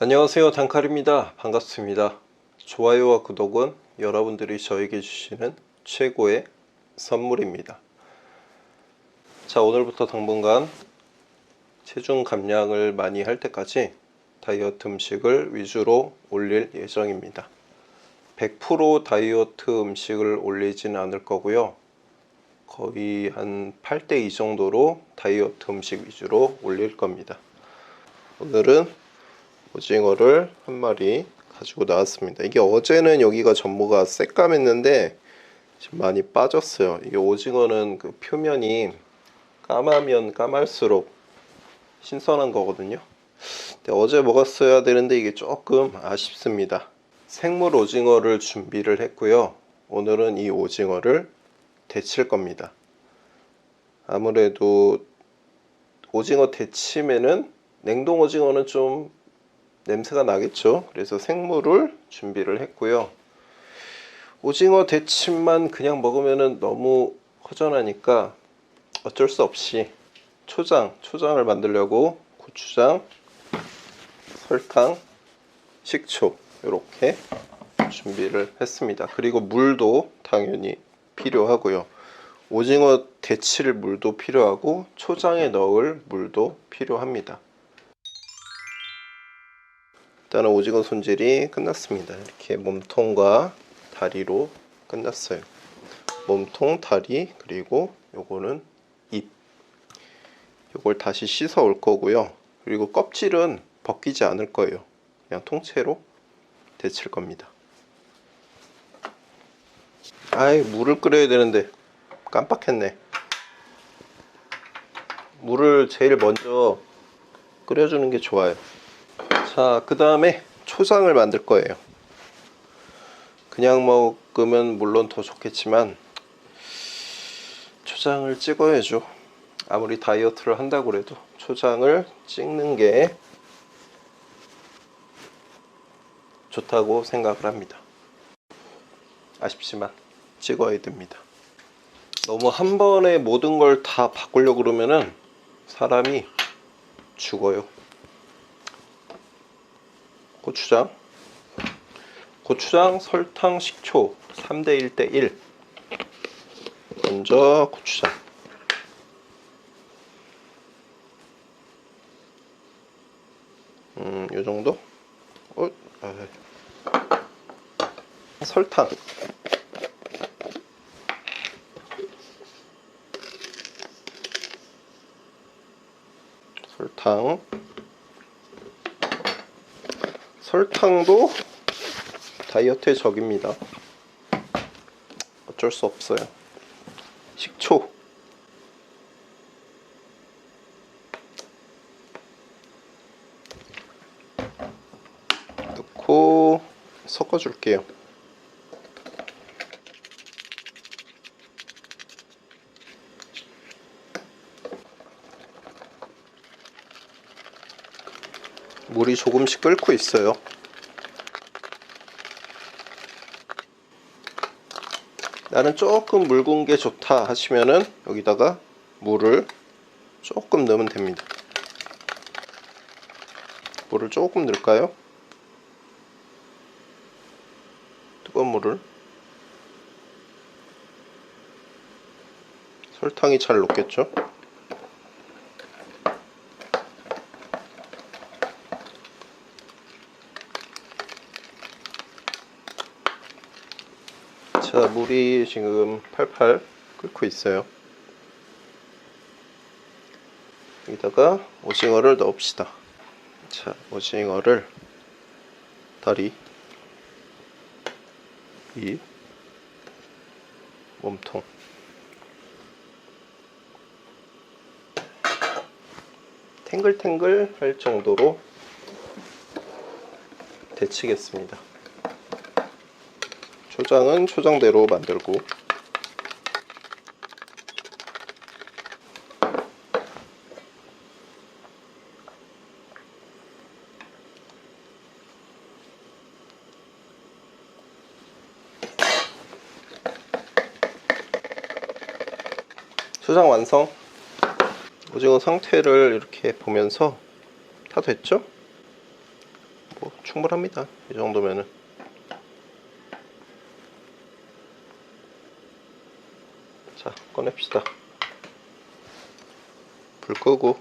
안녕하세요. 단칼입니다. 반갑습니다. 좋아요와 구독은 여러분들이 저에게 주시는 최고의 선물입니다. 자 오늘부터 당분간 체중 감량을 많이 할 때까지 다이어트 음식을 위주로 올릴 예정입니다. 100% 다이어트 음식을 올리지는 않을 거고요. 거의 한 8대 2 정도로 다이어트 음식 위주로 올릴 겁니다. 오늘은 오징어를 한 마리 가지고 나왔습니다. 이게 어제는 여기가 전부가 새까맸는데 지금 많이 빠졌어요. 이게 오징어는 그 표면이 까마면 까말수록 신선한 거거든요. 근데 어제 먹었어야 되는데 이게 조금 아쉽습니다. 생물 오징어를 준비를 했고요. 오늘은 이 오징어를 데칠 겁니다. 아무래도 오징어 데치면은 냉동 오징어는 좀 냄새가 나겠죠. 그래서 생물을 준비를 했고요. 오징어 데침만 그냥 먹으면 너무 허전하니까 어쩔 수 없이 초장, 초장을 만들려고 고추장, 설탕, 식초 이렇게 준비를 했습니다. 그리고 물도 당연히 필요하고요. 오징어 데칠 물도 필요하고 초장에 넣을 물도 필요합니다. 일단은 오징어 손질이 끝났습니다. 이렇게 몸통과 다리로 끝났어요. 몸통, 다리, 그리고 요거는 입. 요걸 다시 씻어 올 거고요. 그리고 껍질은 벗기지 않을 거예요. 그냥 통째로 데칠 겁니다. 아이, 물을 끓여야 되는데 깜빡했네. 물을 제일 먼저 끓여주는 게 좋아요. 자, 그 다음에 초장을 만들 거예요. 그냥 먹으면 물론 더 좋겠지만 초장을 찍어야죠. 아무리 다이어트를 한다고 해도 초장을 찍는 게 좋다고 생각을 합니다. 아쉽지만 찍어야 됩니다. 너무 한 번에 모든 걸 다 바꾸려고 그러면은 사람이 죽어요. 고추장. 고추장, 설탕, 식초 3대 1 대 1 먼저 고추장. 음, 요 정도? 어, 아, 설탕. 설탕 설탕도 다이어트의 적입니다. 어쩔 수 없어요. 식초. 넣고 섞어줄게요. 조금씩 끓고 있어요. 나는 조금 묽은 게 좋다 하시면은 여기다가 물을 조금 넣으면 됩니다. 물을 조금 넣을까요? 뜨거운 물을 설탕이 잘 녹겠죠? 자, 물이 지금 팔팔 끓고 있어요. 여기다가 오징어를 넣읍시다. 자, 오징어를 다리, 입, 몸통. 탱글탱글 할 정도로 데치겠습니다. 초장은 초장대로 만들고 초장 완성 오징어 상태를 이렇게 보면서 다 됐죠? 뭐 충분합니다. 이 정도면은. 자, 꺼냅시다. 불 끄고.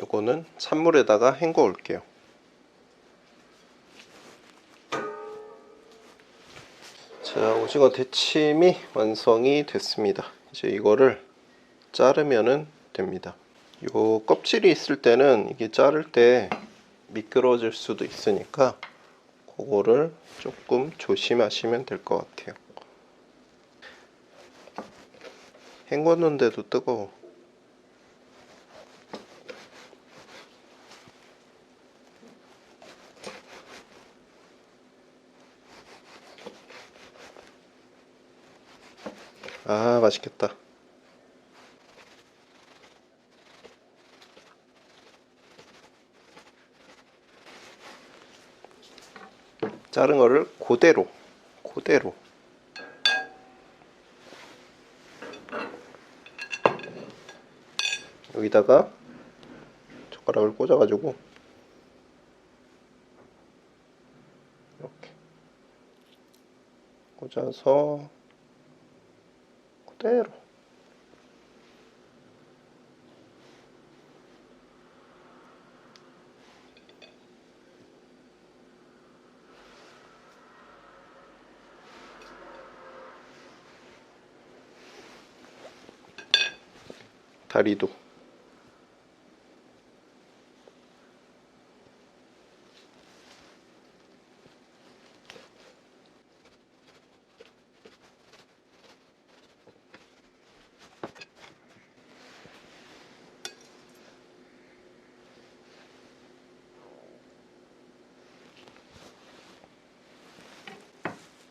요거는 찬물에다가 헹궈 올게요. 자, 오징어 대침이 완성이 됐습니다. 이제 이거를 자르면은 됩니다. 요 껍질이 있을 때는 이게 자를 때 미끄러질 수도 있으니까 그거를 조금 조심하시면 될 것 같아요. 헹궜는데도 뜨거워. 아, 맛있겠다. 자른 거를 그대로, 그대로. 여기다가 젓가락을 꽂아 가지고 이렇게 꽂아서 그대로 다리도.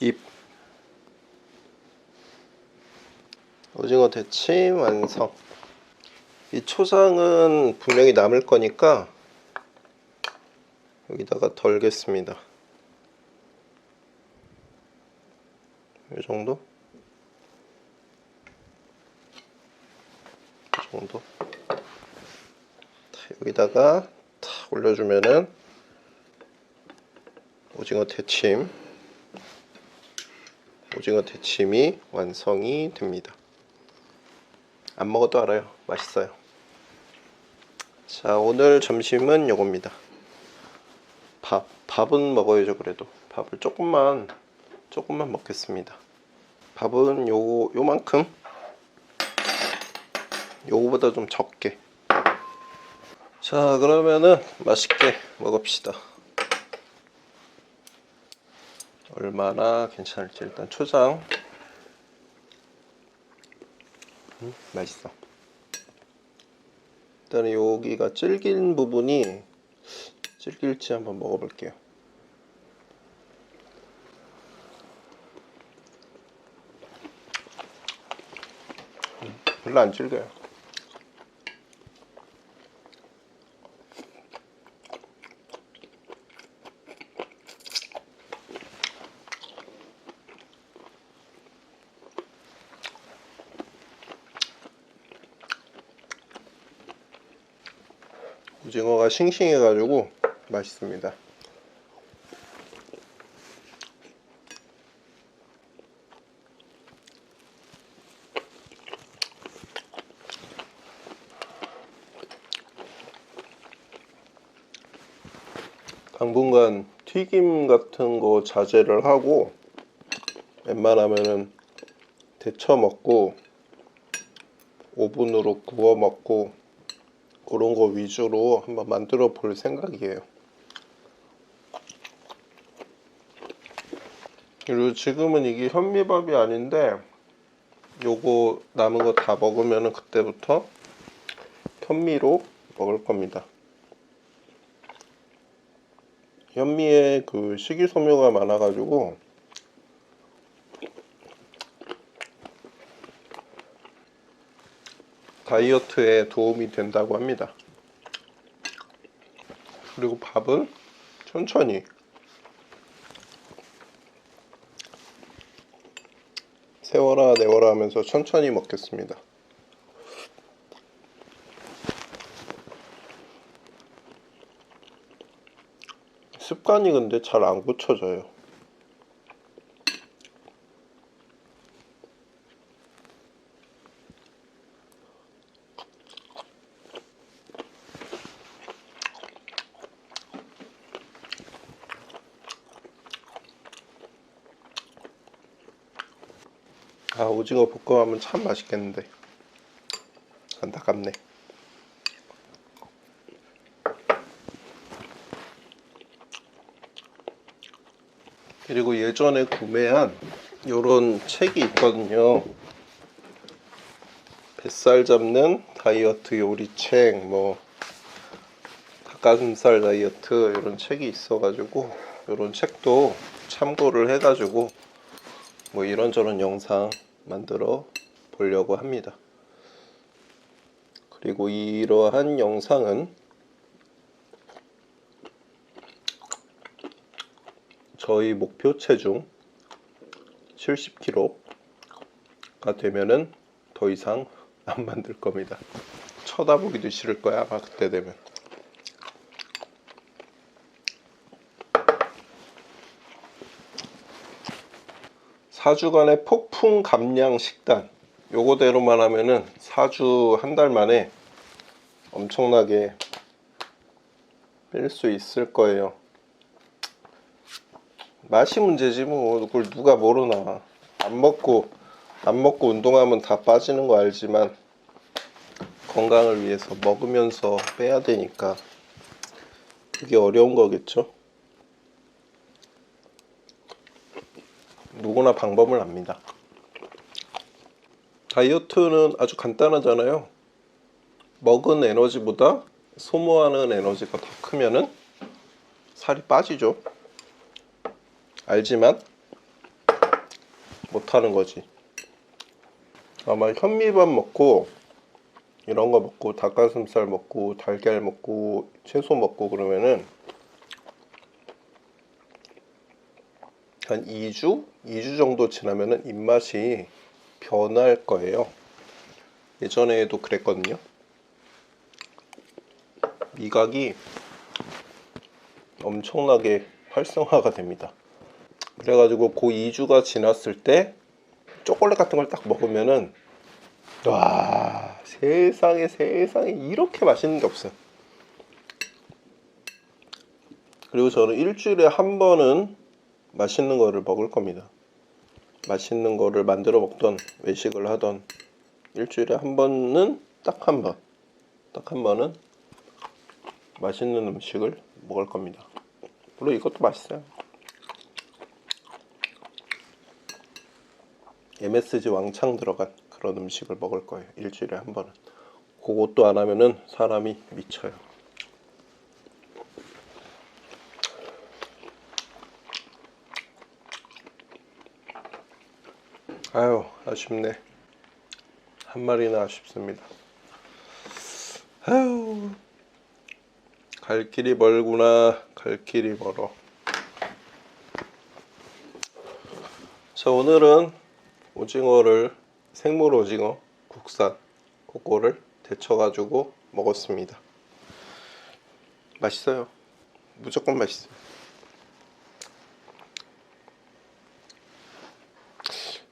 입. 오징어 대침 완성 이 초장은 분명히 남을 거니까 여기다가 덜겠습니다 이 정도? 이 정도 자, 여기다가 탁 올려주면은 오징어 대침 오징어 대침이 완성이 됩니다. 안 먹어도 알아요. 맛있어요. 자, 오늘 점심은 요겁니다. 밥. 밥은 먹어야죠, 그래도. 밥을 조금만, 조금만 먹겠습니다. 밥은 요, 요만큼. 요거보다 좀 적게. 자, 그러면은 맛있게 먹읍시다. 얼마나 괜찮을지 일단 초장 음, 맛있어 일단 여기가 질긴 부분이 질길지 한번 먹어볼게요. 음, 별로 안 질겨요 오징어가 싱싱해가지고 맛있습니다. 당분간 튀김 같은 거 자제를 하고 웬만하면은 데쳐 먹고 오븐으로 구워 먹고 그런 거 위주로 한번 만들어 볼 생각이에요. 그리고 지금은 이게 현미밥이 아닌데 요거 남은 거 다 먹으면은 그때부터 현미로 먹을 겁니다. 현미에 그 식이섬유가 많아가지고 다이어트에 도움이 된다고 합니다. 그리고 밥은 천천히 세워라 내워라 하면서 천천히 먹겠습니다. 습관이 근데 잘 안 고쳐져요. 아 오징어 볶음하면 참 맛있겠는데. 안타깝네. 그리고 예전에 구매한 요런 책이 있거든요. 뱃살 잡는 다이어트 요리책 뭐 닭가슴살 다이어트 이런 책이 있어가지고 이런 책도 참고를 해가지고 뭐 이런저런 영상 만들어 보려고 합니다. 그리고 이러한 영상은 저희 목표 체중 70kg가 되면은 더 이상 안 만들 겁니다. 쳐다보기도 싫을 거야 아마 그때 되면. 4주간의 폭풍 감량 식단 요거대로만 하면은 4주 한 달 만에 엄청나게 뺄 수 있을 거예요. 맛이 문제지 뭐. 그걸 누가 모르나. 안 먹고 안 먹고 운동하면 다 빠지는 거 알지만 건강을 위해서 먹으면서 빼야 되니까 그게 어려운 거겠죠 누구나 방법을 압니다. 다이어트는 아주 간단하잖아요. 먹은 에너지보다 소모하는 에너지가 더 크면은 살이 빠지죠. 알지만 못하는 거지. 아마 현미밥 먹고 이런 거 먹고 닭가슴살 먹고 달걀 먹고 채소 먹고 그러면은 한 2주? 2주 정도 지나면은 입맛이 변할 거예요. 예전에도 그랬거든요. 미각이 엄청나게 활성화가 됩니다. 그래가지고 그 2주가 지났을 때 초콜릿 같은 걸 딱 먹으면은 와 세상에 세상에 이렇게 맛있는 게 없어요. 그리고 저는 일주일에 한 번은 맛있는 거를 먹을 겁니다. 맛있는 거를 만들어 먹던 외식을 하던 일주일에 한 번은 딱 한 번, 딱 한 번은 맛있는 음식을 먹을 겁니다. 물론 이것도 맛있어요. MSG 왕창 들어간 그런 음식을 먹을 거예요. 일주일에 한 번은. 그것도 안 하면은 사람이 미쳐요. 아유 아쉽네. 한 마리나 아쉽습니다. 아유 갈 길이 멀구나. 갈 길이 멀어. 자 오늘은 오징어를 생물 오징어 국산 그거를 데쳐 가지고 먹었습니다. 맛있어요. 무조건 맛있어요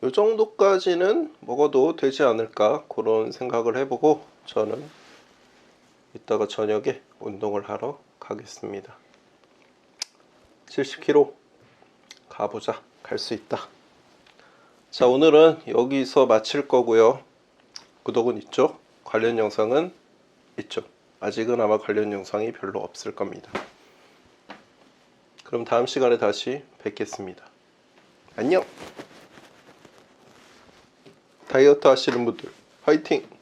이 정도까지는 먹어도 되지 않을까 그런 생각을 해보고 저는 이따가 저녁에 운동을 하러 가겠습니다. 70km 가보자. 갈 수 있다. 자, 오늘은 여기서 마칠 거고요. 구독은 있죠? 관련 영상은 있죠. 아직은 아마 관련 영상이 별로 없을 겁니다. 그럼 다음 시간에 다시 뵙겠습니다. 안녕! 다이어트 하시는 분들 화이팅!